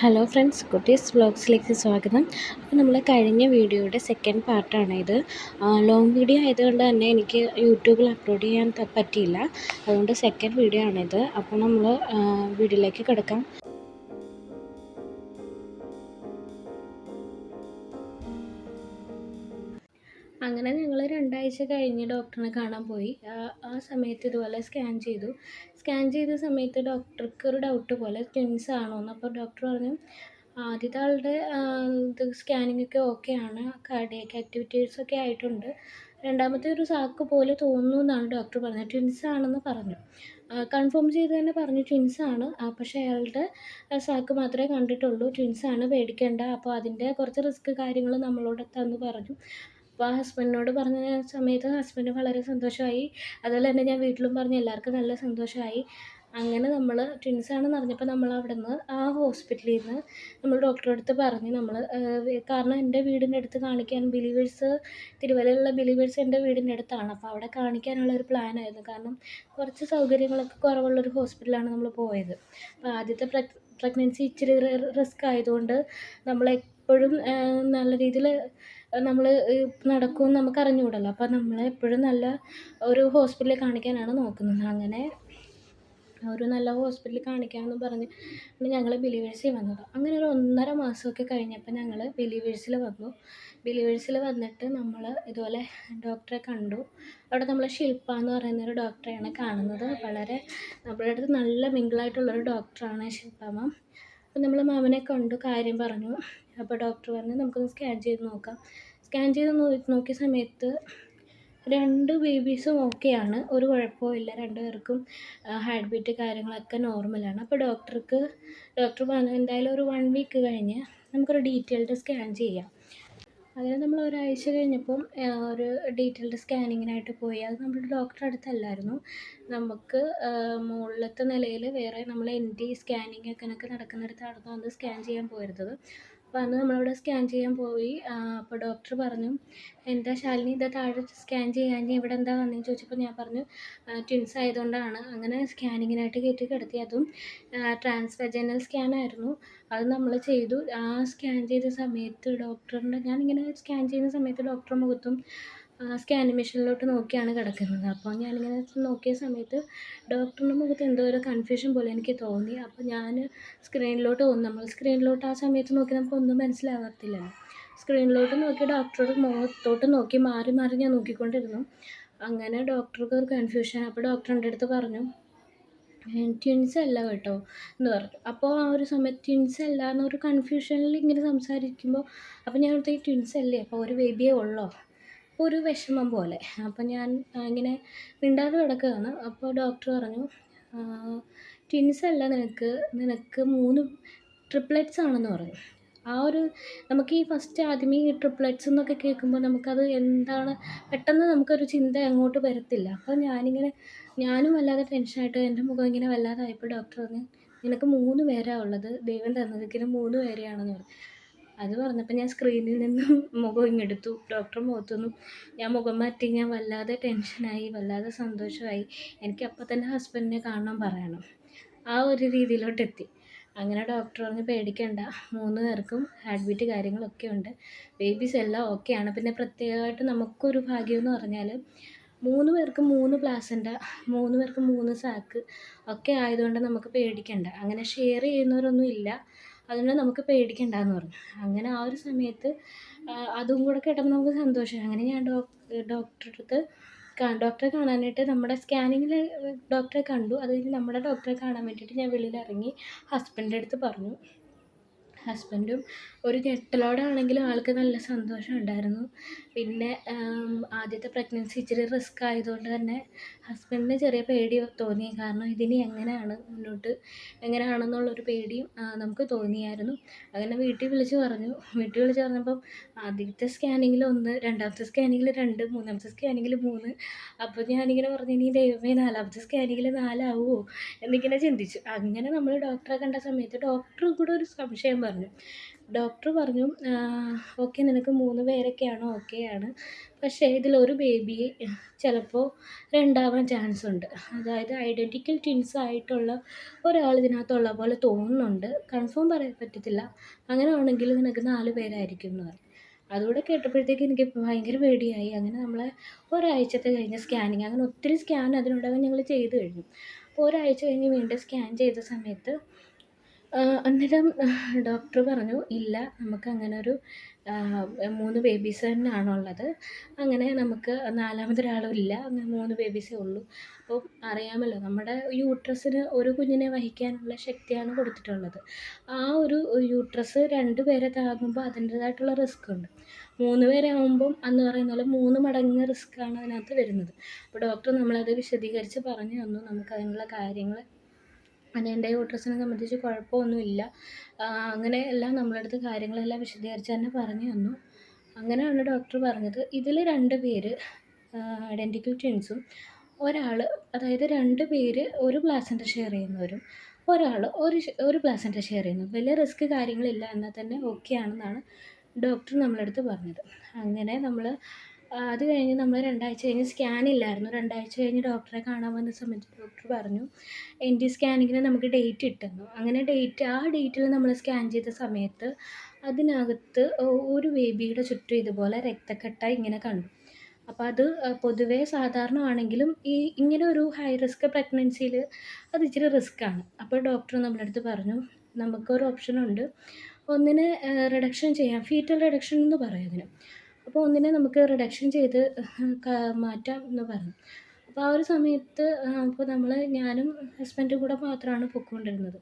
Hello friends കുട്ടീസ് വ്ളോഗ്സിലേക്ക് സ്വാഗതം. അപ്പോൾ നമ്മൾ കഴിഞ്ഞ വീഡിയോയുടെ സെക്കൻഡ് പാർട്ടാണ് ഇത്. ലോങ് വീഡിയോ ആയതുകൊണ്ട് തന്നെ എനിക്ക് യൂട്യൂബിൽ അപ്ലോഡ് ചെയ്യാൻ പറ്റിയില്ല. അതുകൊണ്ട് സെക്കൻഡ് വീഡിയോ ആണിത് അപ്പോൾ നമ്മൾ വീഡിയോയിലേക്ക് കിടക്കാം. രണ്ടാഴ്ച കഴിഞ്ഞ് ഡോക്ടറിനെ കാണാൻ പോയി. ആ- സമയത്ത് ഇതുപോലെ സ്കാൻ ചെയ്തു. സ്കാൻ ചെയ്ത സമയത്ത് ഡോക്ടർക്ക് ഒരു ഡൗട്ട് പോലെ ട്വിൻസ് ആണോ എന്ന് അപ്പോൾ ഡോക്ടർ പറഞ്ഞു ആദ്യത്തെ ആളുടെ ഇത് സ്കാനിങ് ഒക്കെ ഓക്കെ ആണ്. കാർഡിയക് ആക്ടിവിറ്റീസ് ഒക്കെ ആയിട്ടുണ്ട്. രണ്ടാമത്തെ ഒരു സാക്ക് പോലെ തോന്നുന്നു എന്നാണ് ഡോക്ടർ പറഞ്ഞത്. ട്വിൻസ് ആണെന്ന് പറഞ്ഞു. കൺഫേം ചെയ്ത് തന്നെ പറഞ്ഞു ട്വിൻസ് ആണ്. പക്ഷേ അയാളുടെ സാക്ക് മാത്രമേ കണ്ടിട്ടുള്ളൂ. ട്വിൻസ് ആണ് പേടിക്കേണ്ട. അപ്പോൾ അതിന്റെ കുറച്ച് റിസ്ക് കാര്യങ്ങൾ നമ്മളോട് തന്നു പറഞ്ഞു. അപ്പോൾ ഹസ്ബൻഡിനോട് പറഞ്ഞ സമയത്ത് ഹസ്ബൻഡ് വളരെ സന്തോഷമായി അതുപോലെ തന്നെ ഞാൻ വീട്ടിലും പറഞ്ഞ് എല്ലാവർക്കും നല്ല സന്തോഷമായി അങ്ങനെ നമ്മൾ ട്വിൻസ് ആണെന്ന് അറിഞ്ഞപ്പോൾ നമ്മൾ അവിടെ നിന്ന് ആ ഹോസ്പിറ്റലിൽ നിന്ന് നമ്മൾ ഡോക്ടറെ അടുത്ത് പറഞ്ഞ് നമ്മൾ കാരണം എന്റെ വീടിന്റെ അടുത്ത് കാണിക്കാൻ ബിലീവേഴ്സ് തിരുവല്ലയിലുള്ള ബിലീവേഴ്സ് എന്റെ വീടിന്റെ അടുത്താണ്. അപ്പോൾ അവിടെ കാണിക്കാനുള്ള ഒരു പ്ലാനായിരുന്നു കാരണം കുറച്ച് സൗകര്യങ്ങളൊക്കെ കുറവുള്ളൊരു ഹോസ്പിറ്റലാണ് നമ്മൾ പോയത്. അപ്പോൾ ആദ്യത്തെ പ്രഗ് പ്രഗ്നൻസി ഇച്ചിരി റിസ്ക് ആയതുകൊണ്ട് നമ്മളെപ്പോഴും നല്ല രീതിയിൽ നമ്മൾ നടക്കുമെന്ന് നമുക്ക് അറിഞ്ഞുകൂടല്ലോ അപ്പോൾ നമ്മൾ എപ്പോഴും നല്ല ഒരു ഹോസ്പിറ്റലിൽ കാണിക്കാനാണ് നോക്കുന്നത്. അങ്ങനെ ഒരു നല്ല ഹോസ്പിറ്റലിൽ കാണിക്കാമെന്ന് പറഞ്ഞ് ഞങ്ങൾ ബിലീവേഴ്സിൽ വന്നത്. അങ്ങനെ ഒരു ഒന്നര മാസമൊക്കെ കഴിഞ്ഞപ്പോൾ ഞങ്ങൾ ബിലീവേഴ്സിൽ വന്നു. ബിലീവേഴ്സിൽ വന്നിട്ട് നമ്മൾ ഇതുപോലെ ഡോക്ടറെ കണ്ടു. അവിടെ നമ്മൾ ശില്പ എന്ന് പറയുന്ന ഒരു ഡോക്ടറെയാണ് കാണുന്നത്. വളരെ നമ്മുടെ അടുത്ത് നല്ല മിങ്കിളായിട്ടുള്ളൊരു ഡോക്ടറാണ് ശില്പ മാം. അപ്പോൾ നമ്മൾ മാമിനെ കണ്ടു കാര്യം പറഞ്ഞു. അപ്പോൾ ഡോക്ടർ പറഞ്ഞു നമുക്കൊന്ന് സ്കാൻ ചെയ്ത് നോക്കാം. സ്കാൻ ചെയ്ത് നോക്കിയ സമയത്ത് രണ്ട് ബേബീസും ഓക്കെയാണ്. ഒരു കുഴപ്പമില്ല രണ്ട് പേർക്കും ഹാർട്ട് ബീറ്റ് കാര്യങ്ങളൊക്കെ നോർമലാണ്. അപ്പോൾ ഡോക്ടർക്ക് ഡോക്ടർ പറഞ്ഞു എന്തായാലും ഒരു വൺ വീക്ക് കഴിഞ്ഞ് നമുക്കൊരു ഡീറ്റെയിൽഡ് സ്കാൻ ചെയ്യാം. അങ്ങനെ നമ്മൾ ഒരാഴ്ച കഴിഞ്ഞപ്പം ഒരു ഡീറ്റെയിൽഡ് സ്കാനിങ്ങിനായിട്ട് പോയി. അത് നമ്മുടെ ഡോക്ടറെ അടുത്തല്ലായിരുന്നു. നമുക്ക് മുകളിലത്തെ നിലയിൽ വേറെ നമ്മൾ എൻ ടി സ്കാനിങ് ഒക്കെ നടക്കുന്നിടത്താണ് അത് സ്കാൻ ചെയ്യാൻ പോയിരുന്നത്. അപ്പോൾ അന്ന് നമ്മളവിടെ സ്കാൻ ചെയ്യാൻ പോയി. അപ്പോൾ ഡോക്ടർ പറഞ്ഞു എന്താ ശാലിനി ഇതാ താഴെ സ്കാൻ ചെയ്യാൻ ഇവിടെ എന്താ വന്നതെന്ന് ചോദിച്ചപ്പോൾ ഞാൻ പറഞ്ഞു ട്വിൻസ് ആയതുകൊണ്ടാണ്. അങ്ങനെ സ്കാനിങ്ങിനായിട്ട് കയറ്റി കിടത്തി. അതും ട്രാൻസ്വെജനൽ സ്കാൻ ആയിരുന്നു. അത് നമ്മൾ ചെയ്തു. ആ സ്കാൻ ചെയ്ത സമയത്ത് ഡോക്ടറിന്റെ ഞാനിങ്ങനെ സ്കാൻ ചെയ്യുന്ന സമയത്ത് ഡോക്ടറുടെ മുഖത്തും സ്കാനിങ് ആനിമേഷനിലോട്ട് നോക്കിയാണ് കിടക്കുന്നത്. അപ്പോൾ ഞാനിങ്ങനെ നോക്കിയ സമയത്ത് ഡോക്ടറിന്റെ മുഖത്ത് എന്തോ ഒരു കൺഫ്യൂഷൻ പോലെ എനിക്ക് തോന്നി. അപ്പോൾ ഞാൻ സ്ക്രീനിലോട്ട് ഒന്ന് നമ്മൾ സ്ക്രീനിലോട്ട് ആ സമയത്ത് നോക്കി നമുക്കൊന്നും മനസ്സിലാകത്തില്ലല്ലോ സ്ക്രീനിലോട്ട് നോക്കി ഡോക്ടറുടെ മുഖത്തോട്ട് നോക്കി മാറി മാറി ഞാൻ നോക്കിക്കൊണ്ടിരുന്നു. അങ്ങനെ ഡോക്ടർക്ക് ഒരു കൺഫ്യൂഷൻ അപ്പോൾ ഡോക്ടറിന്റെ അടുത്ത് പറഞ്ഞു ട്വിൻസ് അല്ല കേട്ടോ എന്ന് പറഞ്ഞു. അപ്പോൾ ആ ഒരു സമയത്ത് ട്വിൻസ് അല്ല എന്നൊരു കൺഫ്യൂഷനിൽ ഇങ്ങനെ സംസാരിക്കുമ്പോൾ അപ്പോൾ ഞാൻ ഓർത്തു ട്വിൻസ് അല്ലേ? അപ്പോൾ ഒരു ബേബിയേ ഉള്ളോ? ഒരു വിഷമം പോലെ. അപ്പം ഞാൻ ഇങ്ങനെ മിണ്ടാതെ കിടക്കുകയാണ്. അപ്പോൾ ഡോക്ടർ പറഞ്ഞു ട്വിൻസ് അല്ല നിനക്ക് നിനക്ക് മൂന്ന് ട്രിപ്ലെറ്റ്സ് ആണെന്ന് പറഞ്ഞു. ആ ഒരു നമുക്ക് ഈ ഫസ്റ്റ് ആദ്യമേ ഈ ട്രിപ്ലെറ്റ്സ് എന്നൊക്കെ കേൾക്കുമ്പോൾ നമുക്കത് എന്താണ് പെട്ടെന്ന് നമുക്കൊരു ചിന്ത അങ്ങോട്ട് വരത്തില്ല. അപ്പോൾ ഞാനിങ്ങനെ ഞാനും വല്ലാതെ ടെൻഷനായിട്ട് എന്റെ മുഖം ഇങ്ങനെ വല്ലാതായപ്പോൾ ഡോക്ടർ പറഞ്ഞു നിനക്ക് മൂന്ന് പേരാണ് ഉള്ളത് ദൈവം തന്നതിന് മൂന്ന് പേരെയാണെന്ന് പറഞ്ഞു. അത് പറഞ്ഞപ്പോൾ ഞാൻ സ്ക്രീനിൽ നിന്നും മുഖം ഇങ്ങെടുത്തു ഡോക്ടർ മുഖത്തൊന്നും ഞാൻ മുഖം മാറ്റി ഞാൻ വല്ലാതെ ടെൻഷനായി വല്ലാതെ സന്തോഷമായി എനിക്ക് അപ്പം തന്നെ ഹസ്ബൻഡിനെ കാണണം പറയണം. ആ ഒരു രീതിയിലോട്ട് എത്തി. അങ്ങനെ ഡോക്ടർ പറഞ്ഞ് പേടിക്കണ്ട. മൂന്ന് പേർക്കും ബീറ്റ് കാര്യങ്ങളൊക്കെ ഉണ്ട്. ബേബീസ് എല്ലാം ഓക്കെയാണ് പിന്നെ പ്രത്യേകമായിട്ട് നമുക്കൊരു ഭാഗ്യം എന്ന് പറഞ്ഞാൽ മൂന്ന് പേർക്ക് മൂന്ന് പ്ലാസന്റ മൂന്ന് പേർക്ക് മൂന്ന് സാക്ക് ഒക്കെ ആയതുകൊണ്ട് നമുക്ക് പേടിക്കണ്ട. അങ്ങനെ ഷെയർ ചെയ്യുന്നവരൊന്നും ഇല്ല. അതുകൊണ്ട് നമുക്ക് പേടിക്കണ്ടെന്ന് പറഞ്ഞു. അങ്ങനെ ആ ഒരു സമയത്ത് അതും കൂടെ കേട്ടപ്പോൾ നമുക്ക് സന്തോഷമായി അങ്ങനെ ഞാൻ ഡോക്ടറുടെ ഡോക്ടറെ അടുത്ത് ഡോക്ടറെ കാണാനായിട്ട് നമ്മുടെ സ്കാനിങ്ങിൽ ഡോക്ടറെ കണ്ടു. അത് കഴിഞ്ഞ് നമ്മുടെ ഡോക്ടറെ കാണാൻ വേണ്ടിയിട്ട് ഞാൻ വെളിയിൽ ഇറങ്ങി ഹസ്ബൻഡിന്റെ അടുത്ത് പറഞ്ഞു. ഹസ്ബൻഡും ഒരു ഞെട്ടലോടാണെങ്കിലും ആൾക്ക് നല്ല സന്തോഷം ഉണ്ടായിരുന്നു. പിന്നെ ആദ്യത്തെ പ്രഗ്നൻസി ഇച്ചിരി റിസ്ക് ആയതുകൊണ്ട് തന്നെ ഹസ്ബൻഡിന് ചെറിയ പേടി തോന്നി. കാരണം ഇതിനി എങ്ങനെയാണ് മുന്നോട്ട് എങ്ങനെയാണെന്നുള്ളൊരു പേടിയും നമുക്ക് തോന്നിയായിരുന്നു. അങ്ങനെ വീട്ടിൽ വിളിച്ച് പറഞ്ഞു. വീട്ടിൽ വിളിച്ച് പറഞ്ഞപ്പം ആദ്യത്തെ സ്കാനിങ്ങിൽ ഒന്ന് രണ്ടാമത്തെ സ്കാനിങ്ങിൽ രണ്ട് മൂന്നാമത്തെ സ്കാനിങ്ങിൽ മൂന്ന്. അപ്പോൾ ഞാനിങ്ങനെ പറഞ്ഞു ഇനി ദൈവമേ നാലാമത്തെ സ്കാനിങ്ങിൽ നാലാവുമോ എന്നിങ്ങനെ ചിന്തിച്ചു. അങ്ങനെ നമ്മൾ ഡോക്ടറെ കണ്ട സമയത്ത് ഡോക്ടർ കൂടെ ഒരു സംശയം പറഞ്ഞു. ഡോക്ടർ പറഞ്ഞു ഓക്കെ നിനക്ക് മൂന്ന് പേരൊക്കെയാണ്? ഓക്കെ ആണ് പക്ഷേ ഇതിലൊരു ബേബി ചിലപ്പോൾ രണ്ടാവാൻ ചാൻസ് ഉണ്ട്. അതായത് ഐഡന്റിക്കൽ ട്വിൻസ് ആയിട്ടുള്ള ഒരാൾ ഇതിനകത്തുള്ള പോലെ തോന്നുന്നുണ്ട്. കൺഫേം പറയാൻ പറ്റത്തില്ല. അങ്ങനെ ആണെങ്കിൽ നിനക്ക് നാല് പേരായിരിക്കും എന്ന് പറഞ്ഞു. അതുകൂടെ കേട്ടപ്പോഴത്തേക്ക് എനിക്ക് ഭയങ്കര പേടിയായി. അങ്ങനെ നമ്മളെ ഒരാഴ്ചത്തെ കഴിഞ്ഞ സ്കാനിങ് അങ്ങനെ ഒത്തിരി സ്കാൻ അതിനോടകം ഞങ്ങൾ ചെയ്ത് കഴിഞ്ഞു. അപ്പോൾ ഒരാഴ്ച കഴിഞ്ഞ് വീണ്ടും സ്കാൻ ചെയ്ത സമയത്ത് അന്നേരം ഡോക്ടർ പറഞ്ഞു ഇല്ല നമുക്ക് അങ്ങനെ ഒരു മൂന്ന് ബേബീസ് തന്നെയാണുള്ളത് അങ്ങനെ നമുക്ക് നാലാമതൊരാളും ഇല്ല അങ്ങനെ മൂന്ന് ബേബീസേ ഉള്ളൂ. അപ്പോൾ അറിയാമല്ലോ നമ്മുടെ യൂട്രസിന് ഒരു കുഞ്ഞിനെ വഹിക്കാനുള്ള ശക്തിയാണ് കൊടുത്തിട്ടുള്ളത്. ആ ഒരു യൂട്രസ് രണ്ട് പേരെ താങ്ങുമ്പോൾ അതിന്റേതായിട്ടുള്ള റിസ്ക് ഉണ്ട്. മൂന്ന് പേരെ ആകുമ്പം അന്ന് പറയുന്ന പോലെ മൂന്ന് മടങ്ങ് റിസ്ക്കാണ് അതിനകത്ത് വരുന്നത്. അപ്പോൾ ഡോക്ടർ നമ്മളത് വിശദീകരിച്ച് പറഞ്ഞു തന്നു. നമുക്ക് അതിനുള്ള കാര്യങ്ങൾ അത് എന്റെ യൂട്രസിനെ സംബന്ധിച്ച് കുഴപ്പമൊന്നുമില്ല. അങ്ങനെ എല്ലാം നമ്മളെ അടുത്ത് കാര്യങ്ങളെല്ലാം വിശദീകരിച്ച് തന്നെ പറഞ്ഞു തന്നു. അങ്ങനെയാണ് ഡോക്ടർ പറഞ്ഞത്. ഇതിൽ രണ്ട് പേര് ഐഡന്റിക്കൽ ട്വിൻസും ഒരാൾ അതായത് രണ്ട് പേര് ഒരു പ്ലാസന്റ ഷെയർ ചെയ്യുന്നവരും ഒരാൾ ഒരു ഒരു പ്ലാസന്റ ഷെയർ ചെയ്യുന്നു വലിയ റിസ്ക് കാര്യങ്ങളില്ല എന്നാൽ തന്നെ ഓക്കെ ആണെന്നാണ് ഡോക്ടർ നമ്മളടുത്ത് പറഞ്ഞത്. അങ്ങനെ നമ്മൾ അത് കഴിഞ്ഞ് നമ്മൾ രണ്ടാഴ്ച കഴിഞ്ഞ് സ്കാൻ ഇല്ലായിരുന്നു. രണ്ടാഴ്ച കഴിഞ്ഞ് ഡോക്ടറെ കാണാൻ വന്ന സമയത്ത് ഡോക്ടർ പറഞ്ഞു എൻ ടി സ്കാനിങ്ങിന് നമുക്ക് ഡേറ്റ് ഇട്ടെന്നു അങ്ങനെ ഡേറ്റ് ആ ഡേറ്റിൽ നമ്മൾ സ്കാൻ ചെയ്ത സമയത്ത് അതിനകത്ത് ഒരു ബേബിയുടെ ചുറ്റും ഇതുപോലെ രക്തക്കട്ട ഇങ്ങനെ കണ്ടു. അപ്പോൾ അത് പൊതുവേ സാധാരണമാണെങ്കിലും ഈ ഇങ്ങനെ ഒരു ഹൈ റിസ്ക് പ്രഗ്നൻസിയിൽ അത് ഇച്ചിരി റിസ്ക്കാണ് അപ്പോൾ ഡോക്ടർ നമ്മുടെ അടുത്ത് പറഞ്ഞു നമുക്കൊരു ഓപ്ഷനുണ്ട് ഒന്നിനെ റിഡക്ഷൻ ചെയ്യാം. ഫീറ്റൽ റിഡക്ഷൻ എന്ന് പറയും അതിന്. അപ്പോൾ ഒന്നിനെ നമുക്ക് റിഡക്ഷൻ ചെയ്ത് മാറ്റാം എന്ന് പറഞ്ഞു. അപ്പോൾ ആ ഒരു സമയത്ത് അപ്പോൾ നമ്മൾ ഞാനും ഹസ്ബൻഡും കൂടെ മാത്രമാണ് പൊയ്ക്കൊണ്ടിരുന്നത്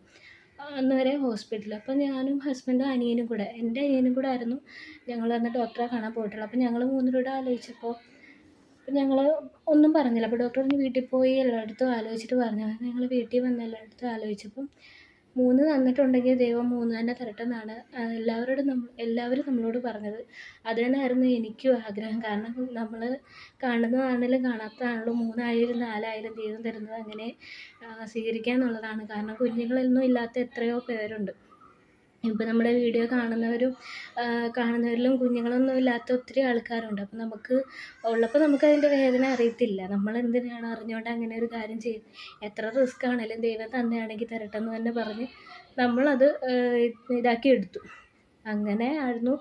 അന്ന് വരെ ഹോസ്പിറ്റലിൽ അപ്പോൾ ഞാനും ഹസ്ബൻഡും അനിയനും കൂടെ എന്റെ അനിയനും കൂടെ ആയിരുന്നു ഞങ്ങൾ അന്ന് ഡോക്ടറെ കാണാൻ പോയിട്ടുള്ളത്. അപ്പോൾ ഞങ്ങൾ മൂന്നുപേരും ആലോചിച്ചപ്പോൾ ഞങ്ങൾ ഒന്നും പറഞ്ഞില്ല. അപ്പോൾ ഡോക്ടർ വീട്ടിൽ പോയി എല്ലായിടത്തും ആലോചിച്ചിട്ട് പറഞ്ഞു. ഞങ്ങൾ വീട്ടിൽ വന്ന് എല്ലായിടത്തും ആലോചിച്ചപ്പം മൂന്ന് തന്നിട്ടുണ്ടെങ്കിൽ ദൈവം മൂന്ന് തന്നെ തരട്ടെ എന്നാണ് എല്ലാവരോടും നമ്മൾ എല്ലാവരും നമ്മളോട് പറഞ്ഞത്. അത് തന്നെയായിരുന്നു എനിക്കും ആഗ്രഹം. കാരണം നമ്മൾ കാണുന്നതാണെങ്കിലും കാണാത്തതാണെങ്കിലും മൂന്നായാലും നാലായാലും ദൈവം തരുന്നത് അങ്ങനെ സ്വീകരിക്കുക എന്നുള്ളതാണ് കാരണം കുഞ്ഞുങ്ങളൊന്നും ഇല്ലാത്ത എത്രയോ പേരുണ്ട്. ഇപ്പം നമ്മുടെ വീഡിയോ കാണുന്നവരും കാണുന്നവരിലും കുഞ്ഞുങ്ങളൊന്നും ഇല്ലാത്ത ഒത്തിരി ആൾക്കാരുണ്ട്. അപ്പം നമുക്ക് ഉള്ളപ്പോൾ നമുക്കതിന്റെ വേദന അറിയത്തില്ല. നമ്മൾ എന്തിനാണ് അറിഞ്ഞുകൊണ്ട് അങ്ങനെ ഒരു കാര്യം ചെയ്ത് എത്ര റിസ്ക് ആണെങ്കിലും ദൈവം തന്നെയാണെങ്കിൽ തരട്ടെ എന്ന് തന്നെ പറഞ്ഞ് നമ്മളത് ഇതാക്കി എടുത്തു അങ്ങനെ ആയിരുന്നു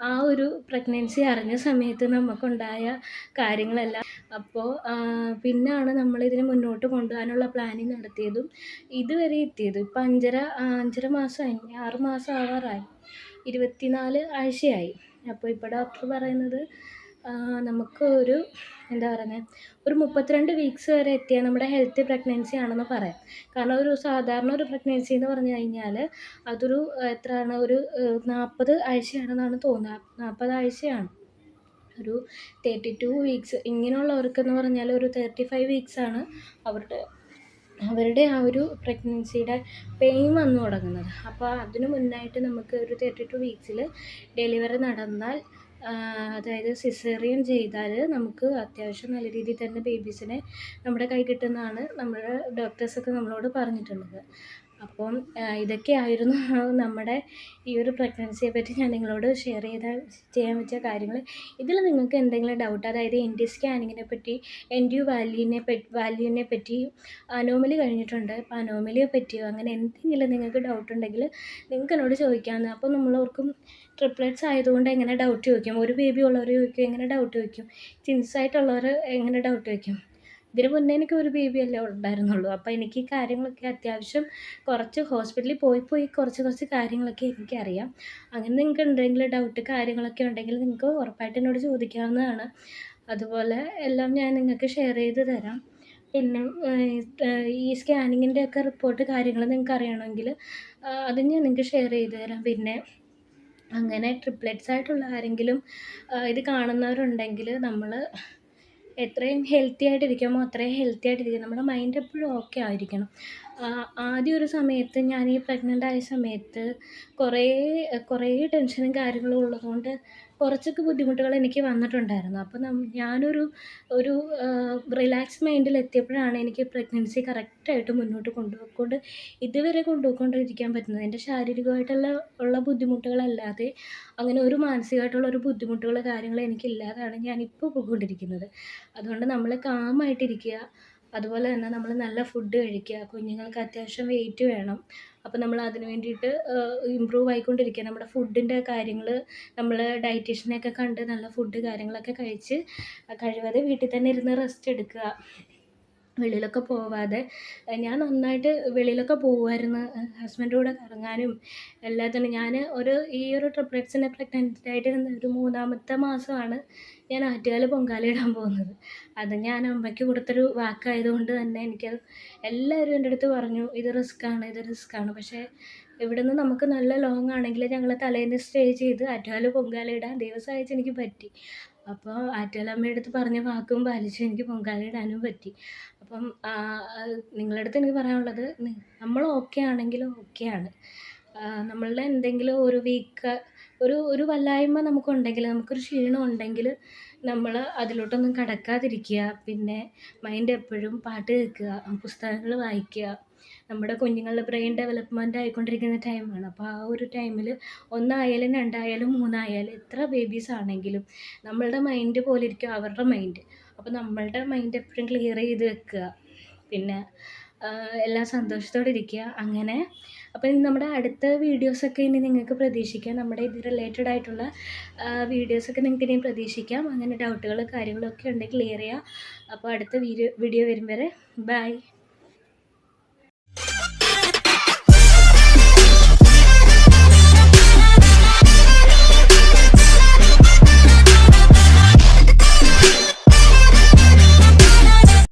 ആ ഒരു പ്രഗ്നൻസി അറിഞ്ഞ സമയത്ത് നമുക്കുണ്ടായ കാര്യങ്ങളെല്ലാം. അപ്പോൾ പിന്നാണ് നമ്മളിതിനെ മുന്നോട്ട് കൊണ്ടുപോകാനുള്ള പ്ലാനിങ് നടത്തിയതും ഇതുവരെ എത്തിയത്. ഇപ്പം അഞ്ചര അഞ്ചര മാസമായി ആറ് മാസം ആവാറായി. ഇരുപത്തിനാല് ആഴ്ചയായി. അപ്പോൾ ഇപ്പോൾ ഡോക്ടർ പറയുന്നത് നമുക്ക് ഒരു എന്താ പറയുന്നത് ഒരു മുപ്പത്തിരണ്ട് വീക്സ് വരെ എത്തിയാൽ നമ്മുടെ ഹെൽത്തി പ്രഗ്നൻസി ആണെന്ന് പറയാം. കാരണം ഒരു സാധാരണ ഒരു പ്രഗ്നൻസി എന്ന് പറഞ്ഞു കഴിഞ്ഞാൽ അതൊരു എത്രയാണ് ഒരു നാൽപ്പത് ആഴ്ചയാണെന്നാണ് തോന്നുന്നത്. നാൽപ്പത് ആഴ്ചയാണ്. ഒരു തേർട്ടി ടു വീക്സ് ഇങ്ങനെയുള്ളവർക്കെന്ന് പറഞ്ഞാൽ ഒരു തേർട്ടി ഫൈവ് വീക്സാണ് അവരുടെ അവരുടെ ആ ഒരു പ്രഗ്നൻസിയുടെ പെയിൻ വന്നു തുടങ്ങുന്നത്. അപ്പോൾ അതിന് മുന്നായിട്ട് നമുക്ക് ഒരു തേർട്ടി ടു വീക്സിൽ ഡെലിവറി നടന്നാൽ അതായത് സിസേറിയൻ ചെയ്താൽ നമുക്ക് അത്യാവശ്യം നല്ല രീതിയിൽ തന്നെ ബേബീസിനെ നമ്മുടെ കൈ കിട്ടുമെന്നാണ് നമ്മുടെ ഡോക്ടേഴ്സൊക്കെ നമ്മളോട് പറഞ്ഞിട്ടുള്ളത്. അപ്പം ഇതൊക്കെയായിരുന്നു നമ്മുടെ ഈ ഒരു പ്രഗ്നൻസിയെ പറ്റി ഞാൻ നിങ്ങളോട് ഷെയർ ചെയ്ത ചെയ്യാൻ പറ്റിയ കാര്യങ്ങൾ ഇതിൽ നിങ്ങൾക്ക് എന്തെങ്കിലും ഡൗട്ട് അതായത് എൻ ടി സ്കാനിങ്ങിനെ പറ്റി എൻ ഡി യു വാല്യൂവിനെ പറ്റി വാല്യൂവിനെ പറ്റി അനോമലി കഴിഞ്ഞിട്ടുണ്ട്. അപ്പോൾ അനോമലിയെ പറ്റിയോ അങ്ങനെ എന്തെങ്കിലും നിങ്ങൾക്ക് ഡൗട്ട് ഉണ്ടെങ്കിൽ നിങ്ങൾക്ക് എന്നോട് ചോദിക്കാമെന്ന് അപ്പോൾ നമ്മളോർക്കും ട്രിപ്ലെറ്റ്സ് ആയതുകൊണ്ട് എങ്ങനെ ഡൗട്ട് ചോദിക്കും? ഒരു ബേബി ഉള്ളവർ ചോദിക്കും എങ്ങനെ ഡൗട്ട് ചോദിക്കും? ട്വിൻസ് ആയിട്ടുള്ളവർ എങ്ങനെ ഡൗട്ട് ചോദിക്കും? ഇതിന് മുന്നേ എനിക്ക് ഒരു ബേബി അല്ലേ ഉണ്ടായിരുന്നുള്ളൂ. അപ്പോൾ എനിക്ക് ഈ കാര്യങ്ങളൊക്കെ അത്യാവശ്യം കുറച്ച് ഹോസ്പിറ്റലിൽ പോയി പോയി കുറച്ച് കുറച്ച് കാര്യങ്ങളൊക്കെ എനിക്കറിയാം. അങ്ങനെ നിങ്ങൾക്ക് എന്തെങ്കിലും ഡൗട്ട് കാര്യങ്ങളൊക്കെ ഉണ്ടെങ്കിൽ നിങ്ങൾക്ക് ഉറപ്പായിട്ട് എന്നോട് ചോദിക്കാവുന്നതാണ്. അതുപോലെ എല്ലാം ഞാൻ നിങ്ങൾക്ക് ഷെയർ ചെയ്ത് തരാം. പിന്നെ ഈ സ്കാനിങ്ങിന്റെ ഒക്കെ റിപ്പോർട്ട് കാര്യങ്ങൾ നിങ്ങൾക്ക് അറിയണമെങ്കിൽ അത് ഞാൻ നിങ്ങൾക്ക് ഷെയർ ചെയ്ത് തരാം. പിന്നെ അങ്ങനെ ട്രിപ്ലെറ്റ്സ് ആയിട്ടുള്ള ആരെങ്കിലും ഇത് കാണുന്നവരുണ്ടെങ്കിൽ നമ്മൾ എത്രയും ഹെൽത്തി ആയിട്ടിരിക്കാമോ അത്രയും ഹെൽത്തി ആയിട്ടിരിക്കുക നമ്മുടെ മൈൻഡ് എപ്പോഴും ഓക്കെ ആയിരിക്കണം. ആദ്യം ഒരു സമയത്ത് ഞാൻ ഈ പ്രഗ്നന്റ് ആയ സമയത്ത് കുറേ കുറേ ടെൻഷനും കാര്യങ്ങളും ഉള്ളതുകൊണ്ട് കുറച്ചൊക്കെ ബുദ്ധിമുട്ടുകൾ എനിക്ക് വന്നിട്ടുണ്ടായിരുന്നു. അപ്പോൾ ഞാനൊരു ഒരു റിലാക്സ് മൈൻഡിൽ എത്തിയപ്പോഴാണ് എനിക്ക് പ്രഗ്നൻസി കറക്റ്റായിട്ട് മുന്നോട്ട് കൊണ്ടുപോയിക്കൊണ്ട് ഇതുവരെ കൊണ്ടുപോയിക്കൊണ്ടിരിക്കാൻ പറ്റുന്നത്. എന്റെ ശാരീരികമായിട്ടുള്ള ഉള്ള ബുദ്ധിമുട്ടുകളല്ലാതെ അങ്ങനെ ഒരു മാനസികമായിട്ടുള്ള ഒരു ബുദ്ധിമുട്ടുകൾ കാര്യങ്ങൾ എനിക്കില്ലാതാണ് ഞാനിപ്പോൾ പോയിക്കൊണ്ടിരിക്കുന്നത്. അതുകൊണ്ട് നമ്മൾ കാമായിട്ടിരിക്കുക അതുപോലെ തന്നെ നമ്മൾ നല്ല ഫുഡ് കഴിക്കുക. കുഞ്ഞുങ്ങൾക്ക് അത്യാവശ്യം വെയിറ്റ് വേണം. അപ്പോൾ നമ്മൾ അതിന് വേണ്ടിയിട്ട് ഇമ്പ്രൂവ് ആയിക്കൊണ്ടിരിക്കുക. നമ്മുടെ ഫുഡിന്റെ കാര്യങ്ങൾ നമ്മൾ ഡയറ്റീഷ്യനെയൊക്കെ കണ്ട് നല്ല ഫുഡ് കാര്യങ്ങളൊക്കെ കഴിച്ച് കഴിവതും വീട്ടിൽ തന്നെ ഇരുന്ന് റെസ്റ്റ് എടുക്കുക. വെളിയിലൊക്കെ പോവാതെ ഞാൻ നന്നായിട്ട് വെളിയിലൊക്കെ പോകുമായിരുന്നു ഹസ്ബൻഡിന്റെ കൂടെ കറങ്ങാനും എല്ലാത്തിനും ഞാൻ ഒരു ഈ ഒരു ട്രിപ്ലെറ്റ്സിനെ പ്രഗ്നന്റ് ആയിട്ടിരുന്ന ഒരു മൂന്നാമത്തെ മാസമാണ് ഞാൻ ആറ്റുകാൽ പൊങ്കാലയിടാൻ പോകുന്നത്. അത് ഞാൻ അമ്മയ്ക്ക് കൊടുത്തൊരു വാക്കായതുകൊണ്ട് തന്നെ എനിക്കത് എല്ലാവരും എന്റെ അടുത്ത് പറഞ്ഞു ഇത് റിസ്ക്കാണ് ഇത് റിസ്ക്കാണ് പക്ഷേ ഇവിടുന്ന് നമുക്ക് നല്ല ലോങ് ആണെങ്കിൽ ഞങ്ങൾ തലേന്ന് സ്റ്റേ ചെയ്ത് ആറ്റുകാൽ പൊങ്കാലയിടാൻ ദിവസം അയച്ച് എനിക്ക് പറ്റി. അപ്പോൾ ആറ്റുകാലമ്മയുടെ അടുത്ത് പറഞ്ഞ വാക്കും പാലിച്ച് എനിക്ക് പൊങ്കാലയിടാനും പറ്റി. അപ്പം നിങ്ങളുടെ അടുത്ത് എനിക്ക് പറയാനുള്ളത് നമ്മൾ ഓക്കെ ആണെങ്കിൽ ഓക്കെയാണ് നമ്മളുടെ എന്തെങ്കിലും ഒരു വീക്ക് ഒരു ഒരു വല്ലായ്മ നമുക്കുണ്ടെങ്കിൽ നമുക്കൊരു ക്ഷീണം ഉണ്ടെങ്കിൽ നമ്മൾ അതിലോട്ടൊന്നും കടക്കാതിരിക്കുക. പിന്നെ മൈൻഡ് എപ്പോഴും പാട്ട് കേൾക്കുക പുസ്തകങ്ങൾ വായിക്കുക. നമ്മുടെ കുഞ്ഞുങ്ങളുടെ ബ്രെയിൻ ഡെവലപ്മെന്റ് ആയിക്കൊണ്ടിരിക്കുന്ന ടൈമാണ് അപ്പോൾ ആ ഒരു ടൈമിൽ ഒന്നായാലും രണ്ടായാലും മൂന്നായാലും എത്ര ബേബീസ് ആണെങ്കിലും നമ്മളുടെ മൈൻഡ് പോലെ ഇരിക്കും അവരുടെ മൈൻഡ് അപ്പോൾ നമ്മളുടെ മൈൻഡ് എപ്പോഴും ക്ലിയർ ചെയ്ത് വെക്കുക. പിന്നെ എല്ലാം സന്തോഷത്തോടെ ഇരിക്കുക. അങ്ങനെ. അപ്പോൾ നമ്മുടെ അടുത്ത വീഡിയോസൊക്കെ ഇനി നിങ്ങൾക്ക് പ്രതീക്ഷിക്കാം. നമ്മുടെ ഇത് റിലേറ്റഡ് ആയിട്ടുള്ള വീഡിയോസൊക്കെ നിങ്ങൾക്ക് ഇനി പ്രതീക്ഷിക്കാം. അങ്ങനെ ഡൗട്ടുകൾ കാര്യങ്ങളൊക്കെ ഉണ്ടെങ്കിൽ ക്ലിയർ ചെയ്യുക. അപ്പോൾ അടുത്ത വീഡിയോ വീഡിയോ വരും വരെ. ബൈ